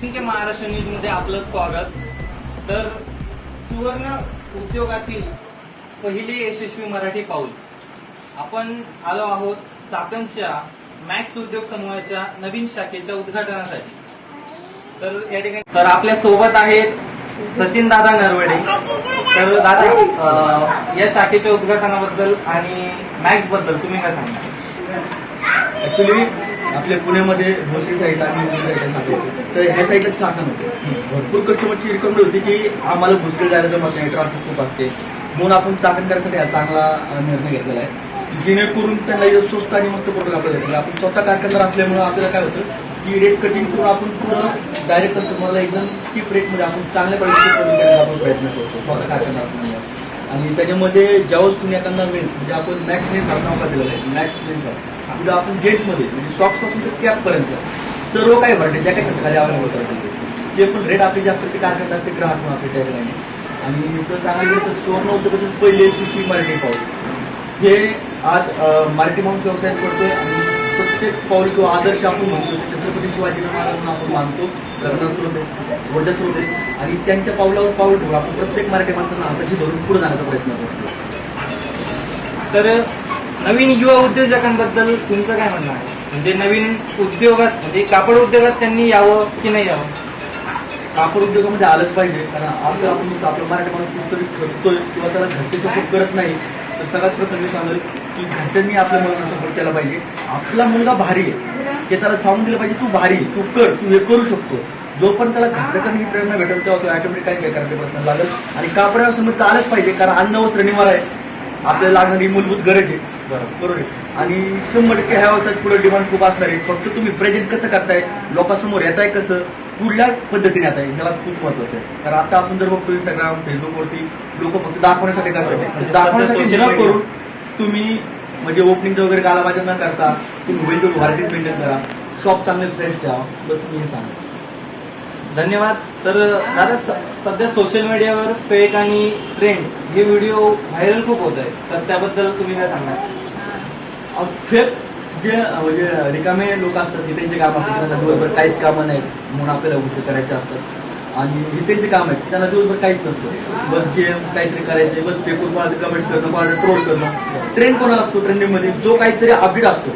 ठीक आहे महाराष्ट्र न्यूजमध्ये आपलं स्वागत. तर सुवर्ण उद्योगातील पहिले यशस्वी मराठी पाऊल. आपण आलो आहोत चाकणच्या मॅक्स उद्योग समूहाच्या नवीन शाखेच्या उद्घाटनासाठी. तर या ठिकाणी तर आपल्यासोबत आहेत सचिन दादा नरवडे. तर दादा या शाखेच्या उद्घाटनाबद्दल आणि मॅक्सबद्दल तुम्ही काय सांगा ऍक्च्युली आपल्या पुण्यामध्ये भोसरी साईडला आणि तर ह्या साईडला शाखा होते. भरपूर कस्टमरची रिक्वायरमेंट होती की आम्हाला भोसरी जायला जमत नाही ट्रॅफिक खूप असते. म्हणून आपण चाकण करायसाठी हा चांगला निर्णय घेतलेला आहे. जेणेकरून त्यांना इथं स्वस्त आणि मस्त फोटोग्राफर भेटेल. आपण स्वतः कारखानदार असल्यामुळे आपल्याला काय होतं की रेट कटिंग करून आपण पूर्ण डायरेक्ट कस्टमरला एकदम चीप रेटमध्ये आपण चांगल्या क्वालिटीचे प्रोडक्ट आपण प्रयत्न करतो. स्वतः कारखानदार आणि त्याच्यामध्ये ज्यावेळेस तुम्ही एखादा मेन्स म्हणजे आपण मॅक्स मेन्स हा नाव दिलेला आहे. मॅक्स मेन्स आहे पुढे आपण जेट्समध्ये म्हणजे स्टॉक्सपासून तर कॅप पर्यंत. सर्व काही व्हरायटी ज्या काही खाली अवेलेबल करतात ते पण रेट आपले जास्त ते काय करतात ते ग्राहक म्हणून आपल्या टॅगलाईन आणि इथं सांगायचं तर सुवर्ण उद्योगातून पहिले शिशी मार्केट पाहू हे आज मार्केट मराठी व्यवसायात व्यवसाय करतोय आणि प्रत्येक पाऊल किंवा आदर्श आपण म्हणतो छत्रपती शिवाजी महाराजांना आपण मानतो लग्नात होते वर्चस्व होते आणि त्यांच्या पावलावर पाऊल ठेवून आपण प्रत्येक मराठी माणसांना हाताशी धरून पुढे जाण्याचा प्रयत्न करतो. तर नवीन युवा उद्योजकांबद्दल तुमचं काय म्हणणं आहे? म्हणजे नवीन उद्योगात म्हणजे कापड उद्योगात त्यांनी यावं की नाही यावं? कापड उद्योगामध्ये आलंच पाहिजे कारण आपलं आपण आपलं मराठी माणूस कुठतरी ठरतोय किंवा त्याला घरचे सपोर्ट करत नाही तर सगळ्यात प्रथम मी सांगेल की घरच्यांनी आपल्या मुलांना सपोर्ट केला पाहिजे. आपला मुलगा भारी आहे. हे त्याला सांगून दिलं पाहिजे तू भारी आहे, तू कर. तू हे करू शकतो. जोपर्यंत त्याला घरच्याकडे ही प्रेरणा भेटेल तेव्हा तो ऑटोमॅटिक काय काय करायचा प्रश्न लागेल. आणि कापडासमोर तर आलंच पाहिजे कारण अन्न वस्त्र निवार आहे. आपल्याला लागणारी मूलभूत गरज आहे. बरोबर. आहे. आणि शंभर टक्के ह्या व्यवसायात पुढे डिमांड खूप असणार आहे. फक्त तुम्ही प्रेझेंट कसं करताय लोकांसमोर येताय कसं कुठल्या पद्धतीने येत आहे ह्याला खूप महत्वाचं आहे. कारण आता आपण जर बघतो इंस्टाग्राम फेसबुकवरती लोक फक्त दाखवण्यासाठी करतात. दाखवण्यासाठी. करून तुम्ही म्हणजे ओपनिंगचं वगैरे गालाबाजा न करता तुम्ही तर व्हरायटीज मेंटेन करा. शॉप चांगले फ्रेश ठेवा. बस तुम्ही सांगा धन्यवाद. तर दादा सध्या सोशल मीडियावर फेक आणि ट्रेंड हे व्हिडिओ व्हायरल खूप होत आहे तर त्याबद्दल तुम्ही काय सांगणार? फेक जे म्हणजे रिकामे लोक असतात त्यांचे काम असतात दिवसभर काहीच कामं नाहीत म्हणून आपल्याला गोष्टी करायच्या असतात आणि हे त्यांचे काम आहेत. त्यांना दिवसभर काहीच नसतं. बस गेम काहीतरी करायचे बस पेपर कोणाला कमेंट करणं कोणाला ट्रोल करणं. ट्रेंड कोणाला असतो? ट्रेंडिंगमध्ये जो काहीतरी अपडेट असतो.